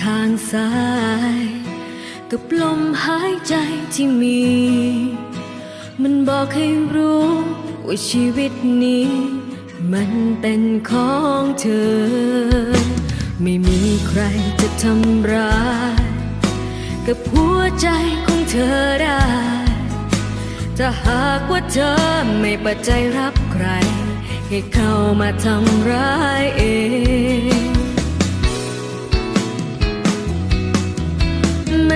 ข้างซ้าย กับลมหายใจที่มี มันบอกให้รู้ว่าชีวิตนี้ มันเป็นของเธอ ไม่มีใครจะทำร้าย กับหัวใจของเธอได้ถ้าหากว่าเธอไม่ปัจจัยรับใครให้เข้ามาทำร้ายเอง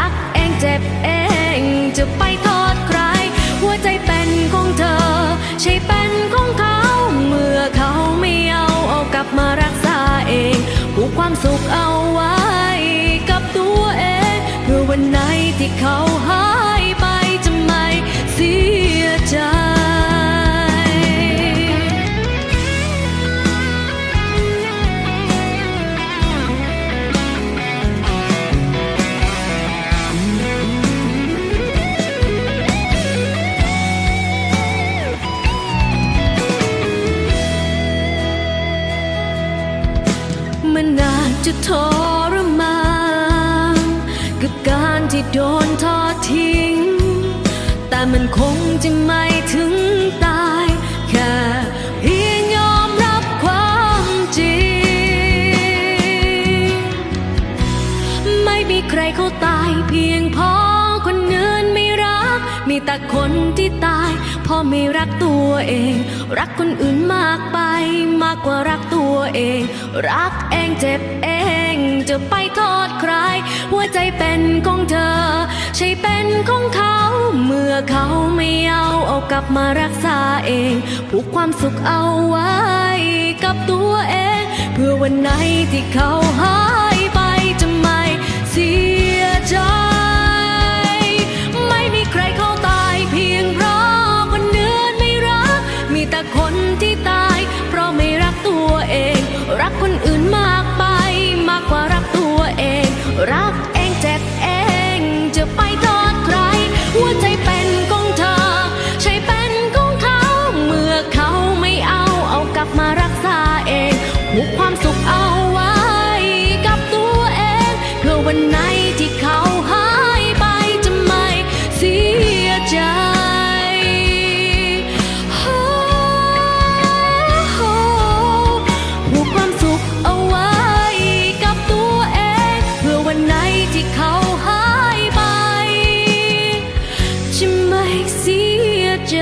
ั เจ็บเองจะไปโทษใคร หัวใจเป็นของเธอ ใช่เป็นของเขา เมื่อเขาไม่เอาเอากลับมารักษาเองผูกความสุขเอาไว้ กับตัวเองเพื่อวันไหนที่เขาหา มันอาจจะทรมานกับการที่โดนทอดทิ้ง แต่มันคงจะไม่ถึงตาย แค่เพียงยอมรับความจริง ไม่มีใครเขาตายเพียงพราะคนอื่นไม่รัก มีแต่คนที่ตายพราะไม่รักตัวเอง รักคนอื่นมากไปมากกว่ารัก เอง รักเองเจ็บเอง จะไปโทษใคร หัวใจเป็นของเธอ ใช่เป็นของเขา เมื่อเขาไม่เอาเอากลับมารักษาเองผูกความสุขเอาไว้ กับตัวเอง เพื่อวันไหนที่เขาหา วันไหนที่เขาหายไปจะไม่เสียใจผูกความสุขเอาไว้กับตัวเอง เพื่อวันไหนที่เขาหายไปจะไม่เสียใจ